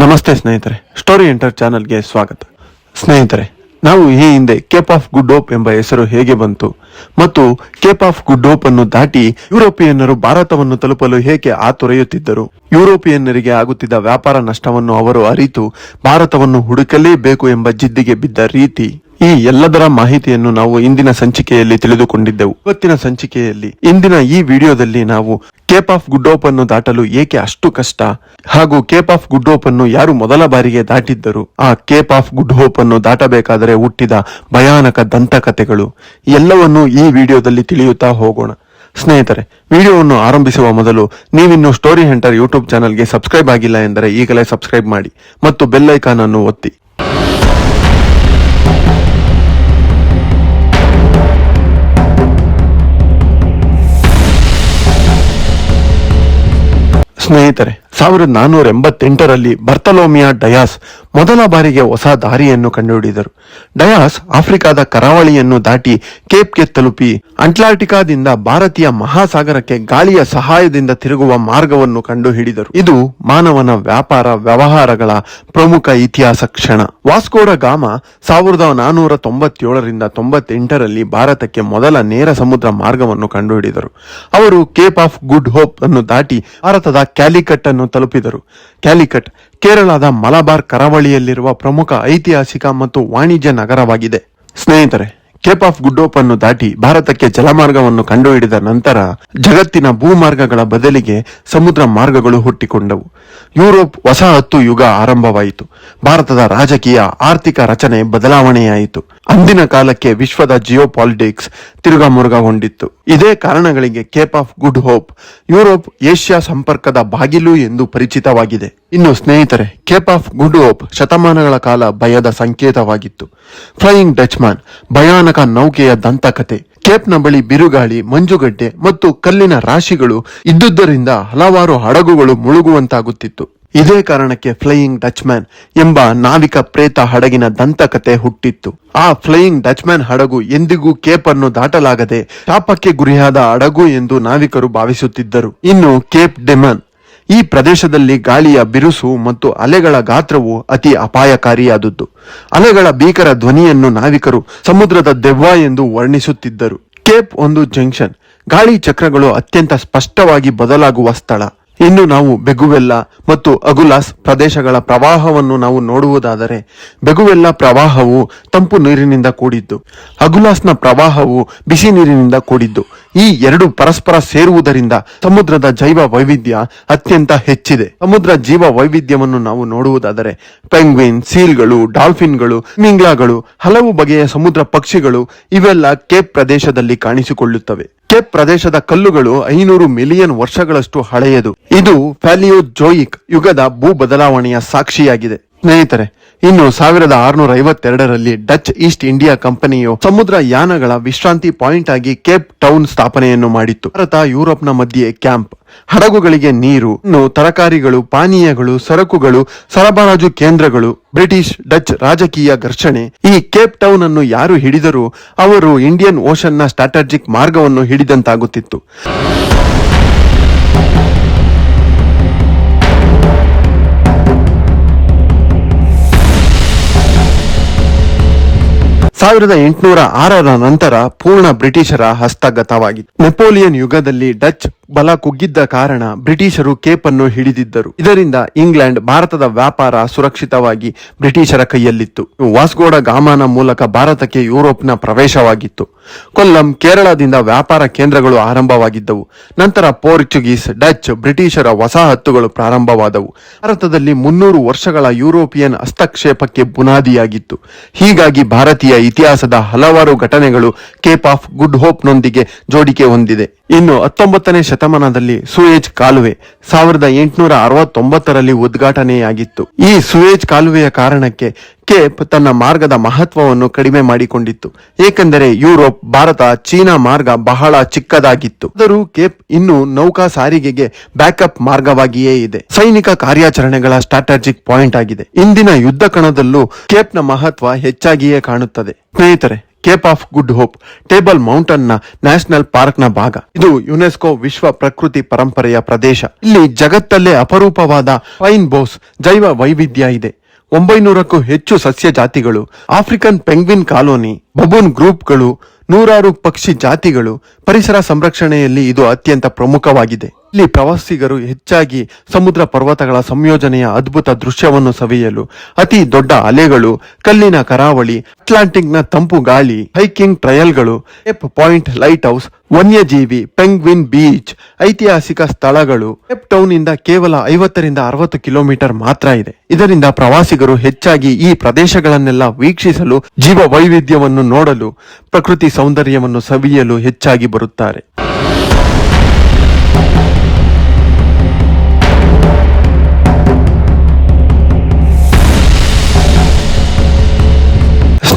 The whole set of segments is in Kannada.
ನಮಸ್ತೆ ಸ್ನೇಹಿತರೆ, ಸ್ಟೋರಿ ಎಂಟರ್ ಚಾನಲ್ಗೆ ಸ್ವಾಗತ. ಸ್ನೇಹಿತರೆ, ನಾವು ಈ ಹಿಂದೆ ಕೇಪ್ ಆಫ್ ಗುಡ್ ಹೋಪ್ ಎಂಬ ಹೆಸರು ಹೇಗೆ ಬಂತು ಮತ್ತು ಕೇಪ್ ಆಫ್ ಗುಡ್ ಹೋಪ್ ಅನ್ನು ದಾಟಿ ಯುರೋಪಿಯನ್ನರು ಭಾರತವನ್ನು ತಲುಪಲು ಹೇಗೆ ಆತೊರೆಯುತ್ತಿದ್ದರು? ಯುರೋಪಿಯನ್ನರಿಗೆ ಆಗುತ್ತಿದ್ದ ವ್ಯಾಪಾರ ನಷ್ಟವನ್ನು ಅವರು ಅರಿತು ಭಾರತವನ್ನು ಹುಡುಕಲೇಬೇಕು ಎಂಬ ಜಿದ್ದಿಗೆ ಬಿದ್ದ ರೀತಿ. ಈ ಎಲ್ಲದರ ಮಾಹಿತಿಯನ್ನು ನಾವು ಇಂದಿನ ಸಂಚಿಕೆಯಲ್ಲಿ ತಿಳಿದುಕೊಂಡಿದ್ದೆವು. ಇವತ್ತಿನ ಸಂಚಿಕೆಯಲ್ಲಿ, ಇಂದಿನ ಈ ವಿಡಿಯೋದಲ್ಲಿ ನಾವು ಕೇಪ್ ಆಫ್ ಗುಡ್ ಹೋಪ್ ಅನ್ನು ದಾಟಲು ಏಕೆ ಅಷ್ಟು ಕಷ್ಟ? ಹಾಗೂ ಕೇಪ್ ಆಫ್ ಗುಡ್ ಹೋಪ್ ಅನ್ನು ಯಾರು ಮೊದಲ ಬಾರಿಗೆ ದಾಟಿದ್ದರು? ಆ ಕೇಪ್ ಆಫ್ ಗುಡ್ ಹೋಪ್ ಅನ್ನು ದಾಟಬೇಕಾದರೆ ಹುಟ್ಟಿದ ಭಯಾನಕ ದಂತಕಥೆಗಳು. ಎಲ್ಲವನ್ನೂ ಈ ವಿಡಿಯೋದಲ್ಲಿ ತಿಳಿಯುತ್ತಾ ಹೋಗೋಣ. ಸ್ನೇಹಿತರೆ, ವಿಡಿಯೋವನ್ನು ಆರಂಭಿಸುವ ಮೊದಲು ನೀವಿನ್ನು ಸ್ಟೋರಿ ಹೆಂಟರ್ ಯೂಟ್ಯೂಬ್ ಚಾನಲ್ಗೆ ಸಬ್ಸ್ಕ್ರೈಬ್ ಆಗಿಲ್ಲ ಎಂದರೆ ಈಗಲೇ ಸಬ್ಸ್ಕ್ರೈಬ್ ಮಾಡಿ ಮತ್ತು ಬೆಲ್ ಐಕಾನ್ ಅನ್ನು ಒತ್ತಿ. ಸ್ನೇಹಿತರೆ. ಸಾವಿರದ ನಾನ್ನೂರ ಎಂಬತ್ತೆಂಟರಲ್ಲಿ ಬರ್ತಲೋಮಿಯಾ ಡಯಾಸ್ ಮೊದಲ ಬಾರಿಗೆ ಹೊಸ ದಾರಿಯನ್ನು ಕಂಡುಹಿಡಿದರು. ಡಯಾಸ್ ಆಫ್ರಿಕಾದ ಕರಾವಳಿಯನ್ನು ದಾಟಿ ಕೇಪ್ಗೆ ತಲುಪಿ ಅಂಟ್ಲಾಂಟಿಕಾದಿಂದ ಭಾರತೀಯ ಮಹಾಸಾಗರಕ್ಕೆ ಗಾಳಿಯ ಸಹಾಯದಿಂದ ತಿರುಗುವ ಮಾರ್ಗವನ್ನು ಕಂಡುಹಿಡಿದರು. ಇದು ಮಾನವನ ವ್ಯಾಪಾರ ವ್ಯವಹಾರಗಳ ಪ್ರಮುಖ ಇತಿಹಾಸ ಕ್ಷಣ. ವಾಸ್ಕೋಡ ಗಾಮ ಸಾವಿರದ ನಾನ್ನೂರ ತೊಂಬತ್ತೇಳರಿಂದ ತೊಂಬತ್ತೆಂಟರಲ್ಲಿ ಭಾರತಕ್ಕೆ ಮೊದಲ ನೇರ ಸಮುದ್ರ ಮಾರ್ಗವನ್ನು ಕಂಡುಹಿಡಿದರು. ಅವರು ಕೇಪ್ ಆಫ್ ಗುಡ್ ಹೋಪ್ ಅನ್ನು ದಾಟಿ ಭಾರತದ ಕ್ಯಾಲಿಕಟ್ ತಲುಪಿದರು. ಕ್ಯಾಲಿಕಟ್ ಕೇರಳದ ಮಲಬಾರ್ ಕರಾವಳಿಯಲ್ಲಿರುವ ಪ್ರಮುಖ ಐತಿಹಾಸಿಕ ಮತ್ತು ವಾಣಿಜ್ಯ ನಗರವಾಗಿದೆ. ಸ್ನೇಹಿತರೆ ಕೇಪ್ ಆಫ್ ಗುಡ್ ಹೋಪ್ ಅನ್ನು ದಾಟಿ ಭಾರತಕ್ಕೆ ಜಲಮಾರ್ಗವನ್ನು ಕಂಡುಹಿಡಿದ ನಂತರ ಜಗತ್ತಿನ ಭೂಮಾರ್ಗಗಳ ಬದಲಿಗೆ ಸಮುದ್ರ ಮಾರ್ಗಗಳು ಹುಟ್ಟಿಕೊಂಡವು. ಯುರೋಪ್ ಹೊಸ ಹತ್ತು ಯುಗ ಆರಂಭವಾಯಿತು. ಭಾರತದ ರಾಜಕೀಯ, ಆರ್ಥಿಕ ರಚನೆ ಬದಲಾವಣೆಯಾಯಿತು. ಅಂದಿನ ಕಾಲಕ್ಕೆ ವಿಶ್ವದ ಜಿಯೋ ಪಾಲಿಟಿಕ್ಸ್ ತಿರುಗಾಮುರುಗಗೊಂಡಿತ್ತು ಇದೇ ಕಾರಣಗಳಿಗೆ Cape of Good Hope Europe Asia ಸಂಪರ್ಕದ ಬಾಗಿಲು ಎಂದು ಪರಿಚಿತವಾಗಿದೆ. ಇನ್ನು ಸ್ನೇಹಿತರೆ ಕೇಪ್ ಆಫ್ ಗುಡ್ ಹೋಪ್ ಶತಮಾನಗಳ ಕಾಲ ಭಯದ ಸಂಕೇತವಾಗಿತ್ತು. ಫ್ಲೈಯಿಂಗ್ ಡಚ್ಮ್ಯಾನ್ ಭಯಾನಕ ನೌಕೆಯ ದಂತಕತೆ, ಕೇಪ್ನ ಬಳಿ ಬಿರುಗಾಳಿ, ಮಂಜುಗಡ್ಡೆ ಮತ್ತು ಕಲ್ಲಿನ ರಾಶಿಗಳು ಇದ್ದುದರಿಂದ ಹಲವಾರು ಹಡಗುಗಳು ಮುಳುಗುವಂತಾಗುತ್ತಿತ್ತು. ಇದೇ ಕಾರಣಕ್ಕೆ ಫ್ಲೈಯಿಂಗ್ ಡಚ್ ಮ್ಯಾನ್ ಎಂಬ ನಾವಿಕ ಪ್ರೇತ ಹಡಗಿನ ದಂತಕತೆ ಹುಟ್ಟಿತ್ತು. ಆ ಫ್ಲೈಯಿಂಗ್ ಡಚ್ ಮ್ಯಾನ್ ಹಡಗು ಎಂದಿಗೂ ಕೇಪ್ ಅನ್ನು ದಾಟಲಾಗದೆ ಶಾಪಕ್ಕೆ ಗುರಿಯಾದ ಹಡಗು ಎಂದು ನಾವಿಕರು ಭಾವಿಸುತ್ತಿದ್ದರು. ಇನ್ನು ಕೇಪ್ ಡೆಮನ್ ಈ ಪ್ರದೇಶದಲ್ಲಿ ಗಾಳಿಯ ಬಿರುಸು ಮತ್ತು ಅಲೆಗಳ ಗಾತ್ರವು ಅತಿ ಅಪಾಯಕಾರಿಯಾದದ್ದು. ಅಲೆಗಳ ಭೀಕರ ಧ್ವನಿಯನ್ನು ನಾವಿಕರು ಸಮುದ್ರದ ದೆವ್ವ ಎಂದು ವರ್ಣಿಸುತ್ತಿದ್ದರು. ಕೇಪ್ ಒಂದು ಜಂಕ್ಷನ್. ಗಾಳಿ ಚಕ್ರಗಳು ಅತ್ಯಂತ ಸ್ಪಷ್ಟವಾಗಿ ಬದಲಾಗುವ ಸ್ಥಳ. ಇನ್ನು ನಾವು ಬೆಗುವೆಲ್ಲ ಮತ್ತು ಅಗುಲಾಸ್ ಪ್ರದೇಶಗಳ ಪ್ರವಾಹವನ್ನು ನಾವು ನೋಡುವುದಾದರೆ, ಬೆಗುವೆಲ್ಲ ಪ್ರವಾಹವು ತಂಪು ನೀರಿನಿಂದ ಕೂಡಿದ್ದು. ಅಗುಲಾಸ್ನ ಪ್ರವಾಹವು ಬಿಸಿ ನೀರಿನಿಂದ ಕೂಡಿದ್ದು. ಈ ಎರಡು ಪರಸ್ಪರ ಸೇರುವುದರಿಂದ ಸಮುದ್ರದ ಜೈವ ವೈವಿಧ್ಯ ಅತ್ಯಂತ ಹೆಚ್ಚಿದೆ. ಸಮುದ್ರ ಜೀವ ವೈವಿಧ್ಯವನ್ನು ನಾವು ನೋಡುವುದಾದರೆ ಪೆಂಗ್ವಿನ್, ಸೀಲ್ಗಳು, ಡಾಲ್ಫಿನ್ಗಳು, ಮಿಂಗ್ಲಾಗಳು, ಹಲವು ಬಗೆಯ ಸಮುದ್ರ ಪಕ್ಷಿಗಳು ಇವೆಲ್ಲ ಕೇಪ್ ಪ್ರದೇಶದಲ್ಲಿ ಕಾಣಿಸಿಕೊಳ್ಳುತ್ತವೆ. ಕೇಪ್ ಪ್ರದೇಶದ ಕಲ್ಲುಗಳು ಐನೂರು ಮಿಲಿಯನ್ ವರ್ಷಗಳಷ್ಟು ಹಳೆಯದು. ಇದು ಫ್ಯಾಲಿಯೋಜೋಯಿಕ್ ಯುಗದ ಭೂ ಬದಲಾವಣೆಯ ಸಾಕ್ಷಿಯಾಗಿದೆ. ಸ್ನೇಹಿತರೆ ಇನ್ನು ಸಾವಿರದ ಆರುನೂರ ಐವತ್ತೆರಡರಲ್ಲಿ ಡಚ್ ಈಸ್ಟ್ ಇಂಡಿಯಾ ಕಂಪನಿಯು ಸಮುದ್ರ ಯಾನಗಳ ವಿಶ್ರಾಂತಿ ಪಾಯಿಂಟ್ ಆಗಿ ಕೇಪ್ ಟೌನ್ ಸ್ಥಾಪನೆಯನ್ನು ಮಾಡಿತ್ತು. ಭಾರತ ಯುರೋಪ್ನ ಮಧ್ಯೆ ಕ್ಯಾಂಪ್. ಹಡಗುಗಳಿಗೆ ನೀರು, ಇನ್ನು ತರಕಾರಿಗಳು, ಪಾನೀಯಗಳು, ಸರಕುಗಳು, ಸರಬರಾಜು ಕೇಂದ್ರಗಳು, ಬ್ರಿಟಿಷ್ ಡಚ್ ರಾಜಕೀಯ ಘರ್ಷಣೆ. ಈ ಕೇಪ್ ಟೌನ್ ಅನ್ನು ಯಾರು ಹಿಡಿದರೂ ಅವರು ಇಂಡಿಯನ್ ಓಷನ್ನ ಸ್ಟ್ರಾಟಜಿಕ್ ಮಾರ್ಗವನ್ನು ಹಿಡಿದಂತಾಗುತ್ತಿತ್ತು. ಸಾವಿರದ ಎಂಟುನೂರ ಆರರ ನಂತರ ಪೂರ್ಣ ಬ್ರಿಟಿಷರ ಹಸ್ತಗತವಾಗಿತ್ತು. ನೆಪೋಲಿಯನ್ ಯುಗದಲ್ಲಿ ಡಚ್ ಬಲ ಕುಗ್ಗಿದ್ದ ಕಾರಣ ಬ್ರಿಟಿಷರು ಕೇಪ್ ಅನ್ನು ಹಿಡಿದಿದ್ದರು. ಇದರಿಂದ ಇಂಗ್ಲೆಂಡ್ ಭಾರತದ ವ್ಯಾಪಾರ ಸುರಕ್ಷಿತವಾಗಿ ಬ್ರಿಟಿಷರ ಕೈಯಲ್ಲಿತ್ತು. ವಾಸ್ಗೋಡ ಗಾಮಾನ ಮೂಲಕ ಭಾರತಕ್ಕೆ ಯುರೋಪ್ನ ಪ್ರವೇಶವಾಗಿತ್ತು. ಕೊಲ್ಲಂ ಕೇರಳದಿಂದ ವ್ಯಾಪಾರ ಕೇಂದ್ರಗಳು ಆರಂಭವಾಗಿದ್ದವು. ನಂತರ ಪೋರ್ಚುಗೀಸ್, ಡಚ್, ಬ್ರಿಟಿಷರ ವಸಾಹತುಗಳು ಪ್ರಾರಂಭವಾದವು. ಭಾರತದಲ್ಲಿ ಮುನ್ನೂರು ವರ್ಷಗಳ ಯುರೋಪಿಯನ್ ಹಸ್ತಕ್ಷೇಪಕ್ಕೆ ಬುನಾದಿಯಾಗಿತ್ತು. ಹೀಗಾಗಿ ಭಾರತೀಯ ಇತಿಹಾಸದ ಹಲವಾರು ಘಟನೆಗಳು ಕೇಪ್ ಆಫ್ ಗುಡ್ ಹೋಪ್ನೊಂದಿಗೆ ಜೋಡಿಕೆ ಹೊಂದಿದೆ. ಇನ್ನು ಹತ್ತೊಂಬತ್ತನೇ ಶತಮಾನದಲ್ಲಿ ಸುಯೇಜ್ ಕಾಲುವೆ ಸಾವಿರದ ಎಂಟುನೂರ ಅರವತ್ತೊಂಬತ್ತರಲ್ಲಿ ಉದ್ಘಾಟನೆಯಾಗಿತ್ತು. ಈ ಸುಯೇಜ್ ಕಾಲುವೆಯ ಕಾರಣಕ್ಕೆ ಕೇಪ್ ತನ್ನ ಮಾರ್ಗದ ಮಹತ್ವವನ್ನು ಕಡಿಮೆ ಮಾಡಿಕೊಂಡಿತ್ತು. ಏಕೆಂದರೆ ಯುರೋಪ್, ಭಾರತ, ಚೀನಾ ಮಾರ್ಗ ಬಹಳ ಚಿಕ್ಕದಾಗಿತ್ತು. ಆದರೂ ಕೇಪ್ ಇನ್ನು ನೌಕಾ ಸಾರಿಗೆಗೆ ಬ್ಯಾಕಪ್ ಮಾರ್ಗವಾಗಿಯೇ ಇದೆ. ಸೈನಿಕ ಕಾರ್ಯಾಚರಣೆಗಳ ಸ್ಟ್ರಾಟಜಿಕ್ ಪಾಯಿಂಟ್ ಆಗಿದೆ. ಇಂದಿನ ಯುದ್ಧ ಕಣದಲ್ಲೂ ಕೇಪ್ನ ಮಹತ್ವ ಹೆಚ್ಚಾಗಿಯೇ ಕಾಣುತ್ತದೆ. ಸ್ನೇಹಿತರೆ Cape of Good Hope, table ಮೌಂಟನ್ನ national ಪಾರ್ಕ್ನ ಭಾಗ. ಇದು ಯುನೆಸ್ಕೋ ವಿಶ್ವ ಪ್ರಕೃತಿ ಪರಂಪರೆಯ ಪ್ರದೇಶ. ಇಲ್ಲಿ ಜಗತ್ತಲ್ಲೇ ಅಪರೂಪವಾದ ಪೈನ್ ಬೋಸ್ ಜೈವ ವೈವಿಧ್ಯ ಇದೆ. ಒಂಬೈನೂರಕ್ಕೂ ಹೆಚ್ಚು ಸಸ್ಯ ಜಾತಿಗಳು ಆಫ್ರಿಕನ್ ಪೆಂಗ್ವಿನ್ ಕಾಲೋನಿ, ಬಬೂನ್ ಗ್ರೂಪ್ಗಳು, ನೂರಾರು ಪಕ್ಷಿ ಜಾತಿಗಳು, ಪರಿಸರ ಸಂರಕ್ಷಣೆಯಲ್ಲಿ ಇದು ಅತ್ಯಂತ ಪ್ರಮುಖವಾಗಿದೆ. ಇಲ್ಲಿ ಪ್ರವಾಸಿಗರು ಹೆಚ್ಚಾಗಿ ಸಮುದ್ರ ಪರ್ವತಗಳ ಸಂಯೋಜನೆಯ ಅದ್ಭುತ ದೃಶ್ಯವನ್ನು ಸವಿಯಲು. ಅತಿ ದೊಡ್ಡ ಅಲೆಗಳು, ಕಲ್ಲಿನ ಕರಾವಳಿ, ಅಟ್ಲಾಂಟಿಕ್ನ ತಂಪು ಗಾಳಿ, ಹೈಕಿಂಗ್ ಟ್ರಯಲ್ಗಳು ಎಪ್ ಪಾಯಿಂಟ್ ಲೈಟ್ ಹೌಸ್, ವನ್ಯಜೀವಿ, ಪೆಂಗ್ವಿನ್ ಬೀಚ್, ಐತಿಹಾಸಿಕ ಸ್ಥಳಗಳು. ಎಪ್ ಟೌನ್ ಇಂದ ಕೇವಲ ಐವತ್ತರಿಂದ ಅರವತ್ತು ಕಿಲೋಮೀಟರ್ ಮಾತ್ರ ಇದೆ. ಇದರಿಂದ ಪ್ರವಾಸಿಗರು ಹೆಚ್ಚಾಗಿ ಈ ಪ್ರದೇಶಗಳನ್ನೆಲ್ಲ ವೀಕ್ಷಿಸಲು ಜೀವ ವೈವಿಧ್ಯವನ್ನು ನೋಡಲು, ಪ್ರಕೃತಿ ಸೌಂದರ್ಯವನ್ನು ಸವಿಯಲು ಹೆಚ್ಚಾಗಿ ಬರುತ್ತಾರೆ.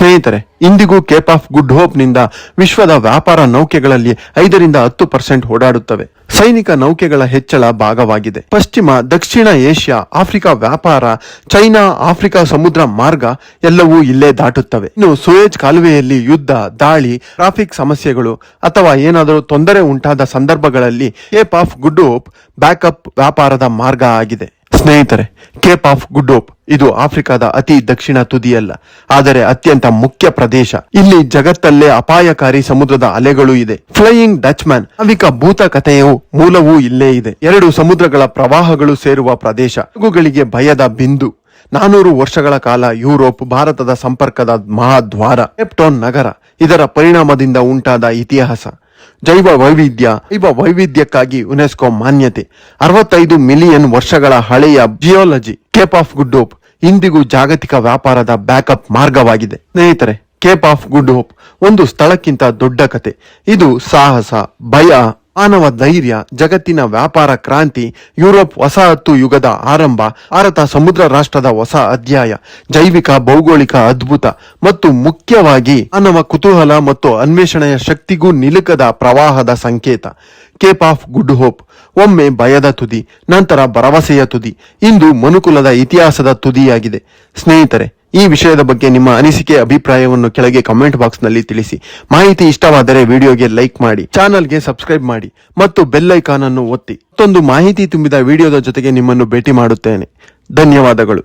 ಸ್ನೇಹಿತರೆ, ಇಂದಿಗೂ ಕೇಪ್ ಆಫ್ ಗುಡ್ ಹೋಪ್ನಿಂದ ವಿಶ್ವದ ವ್ಯಾಪಾರ ನೌಕೆಗಳಲ್ಲಿ ಐದರಿಂದ ಹತ್ತು ಪರ್ಸೆಂಟ್ ಓಡಾಡುತ್ತವೆ. ಸೈನಿಕ ನೌಕೆಗಳ ಹೆಚ್ಚಳ ಭಾಗವಾಗಿದೆ. ಪಶ್ಚಿಮ, ದಕ್ಷಿಣ ಏಷ್ಯಾ, ಆಫ್ರಿಕಾ ವ್ಯಾಪಾರ, ಚೈನಾ, ಆಫ್ರಿಕಾ ಸಮುದ್ರ ಮಾರ್ಗ ಎಲ್ಲವೂ ಇಲ್ಲೇ ದಾಟುತ್ತವೆ. ಇನ್ನು ಸುಯೇಜ್ ಕಾಲುವೆಯಲ್ಲಿ ಯುದ್ಧ, ದಾಳಿ ಟ್ರಾಫಿಕ್ ಸಮಸ್ಯೆಗಳು ಅಥವಾ ಏನಾದರೂ ತೊಂದರೆ ಉಂಟಾದ ಸಂದರ್ಭಗಳಲ್ಲಿ Cape of Good Hope backup ವ್ಯಾಪಾರದ ಮಾರ್ಗ ಆಗಿದೆ. ಸ್ನೇಹಿತರೆ ಕೇಪ್ ಆಫ್ ಗುಡ್ ಹೋಪ್ ಇದು ಆಫ್ರಿಕಾದ ಅತಿ ದಕ್ಷಿಣ ತುದಿಯಲ್ಲ, ಆದರೆ ಅತ್ಯಂತ ಮುಖ್ಯ ಪ್ರದೇಶ. ಇಲ್ಲಿ ಜಗತ್ತಲ್ಲೇ ಅಪಾಯಕಾರಿ ಸಮುದ್ರದ ಅಲೆಗಳು ಇದೆ. ಫ್ಲೈಯಿಂಗ್ ಡಚ್ಮ್ಯಾನ್ ನಾವಿಕ ಭೂತ ಕಥೆಯು ಮೂಲವೂ ಇಲ್ಲೇ ಇದೆ. ಎರಡು ಸಮುದ್ರಗಳ ಪ್ರವಾಹಗಳು ಸೇರುವ ಪ್ರದೇಶ. ಹಡಗುಗಳಿಗೆ ಭಯದ ಬಿಂದು. ನಾನೂರು ವರ್ಷಗಳ ಕಾಲ ಯುರೋಪ್, ಭಾರತದ ಸಂಪರ್ಕದ ಮಹಾದ್ವಾರ ಕೆಪ್ಟೋನ್ ನಗರ. ಇದರ ಪರಿಣಾಮದಿಂದ ಉಂಟಾದ ಇತಿಹಾಸ. ಜೈವ ವೈವಿಧ್ಯ, ಜೈವ ವೈವಿಧ್ಯಕ್ಕಾಗಿ ಯುನೆಸ್ಕೋ ಮಾನ್ಯತೆ. ಅರವತ್ತೈದು ಮಿಲಿಯನ್ ವರ್ಷಗಳ ಹಳೆಯ geology, Cape of Good Hope, ಇಂದಿಗೂ ಜಾಗತಿಕ ವ್ಯಾಪಾರದ ಬ್ಯಾಕಪ್ ಮಾರ್ಗವಾಗಿದೆ. ಸ್ನೇಹಿತರೆ, ಕೇಪ್ ಆಫ್ ಗುಡ್ ಹೋಪ್ ಒಂದು ಸ್ಥಳಕ್ಕಿಂತ ದೊಡ್ಡ ಕತೆ. ಇದು ಸಾಹಸ, ಭಯ ಮಾನವ ಧೈರ್ಯ, ಜಗತ್ತಿನ ವ್ಯಾಪಾರ ಕ್ರಾಂತಿ, ಯುರೋಪ್ ವಸಾಹತು ಯುಗದ ಆರಂಭ, ಭಾರತ ಸಮುದ್ರ ರಾಷ್ಟ್ರದ ಹೊಸ ಅಧ್ಯಾಯ, ಜೈವಿಕ, ಭೌಗೋಳಿಕ ಅದ್ಭುತ ಮತ್ತು ಮುಖ್ಯವಾಗಿ ಮಾನವ ಕುತೂಹಲ ಮತ್ತು ಅನ್ವೇಷಣೆಯ ಶಕ್ತಿಗೂ ನಿಲುಕದ ಪ್ರವಾಹದ ಸಂಕೇತ. ಕೇಪ್ ಆಫ್ ಗುಡ್ ಹೋಪ್ ಒಮ್ಮೆ ಭಯದ ತುದಿ, ನಂತರ ಭರವಸೆಯ ತುದಿ. ಇಂದು ಮನುಕುಲದ ಇತಿಹಾಸದ ತುದಿಯಾಗಿದೆ. ಸ್ನೇಹಿತರೆ ಈ ವಿಷಯದ ಬಗ್ಗೆ ನಿಮ್ಮ ಅನಿಸಿಕೆ, ಅಭಿಪ್ರಾಯವನ್ನು ಕೆಳಗೆ ಕಮೆಂಟ್ ಬಾಕ್ಸ್ನಲ್ಲಿ ತಿಳಿಸಿ. ಮಾಹಿತಿ ಇಷ್ಟವಾದರೆ ವಿಡಿಯೋಗೆ ಲೈಕ್ ಮಾಡಿ ಚಾನಲ್ಗೆ ಸಬ್ಸ್ಕ್ರೈಬ್ ಮಾಡಿ, ಮತ್ತು ಬೆಲ್ ಐಕಾನ್ ಅನ್ನು ಒತ್ತಿ. ಮತ್ತೊಂದು ಮಾಹಿತಿ ತುಂಬಿದ ವಿಡಿಯೋದ ಜೊತೆಗೆ ನಿಮ್ಮನ್ನು ಭೇಟಿ ಮಾಡುತ್ತೇನೆ. ಧನ್ಯವಾದಗಳು.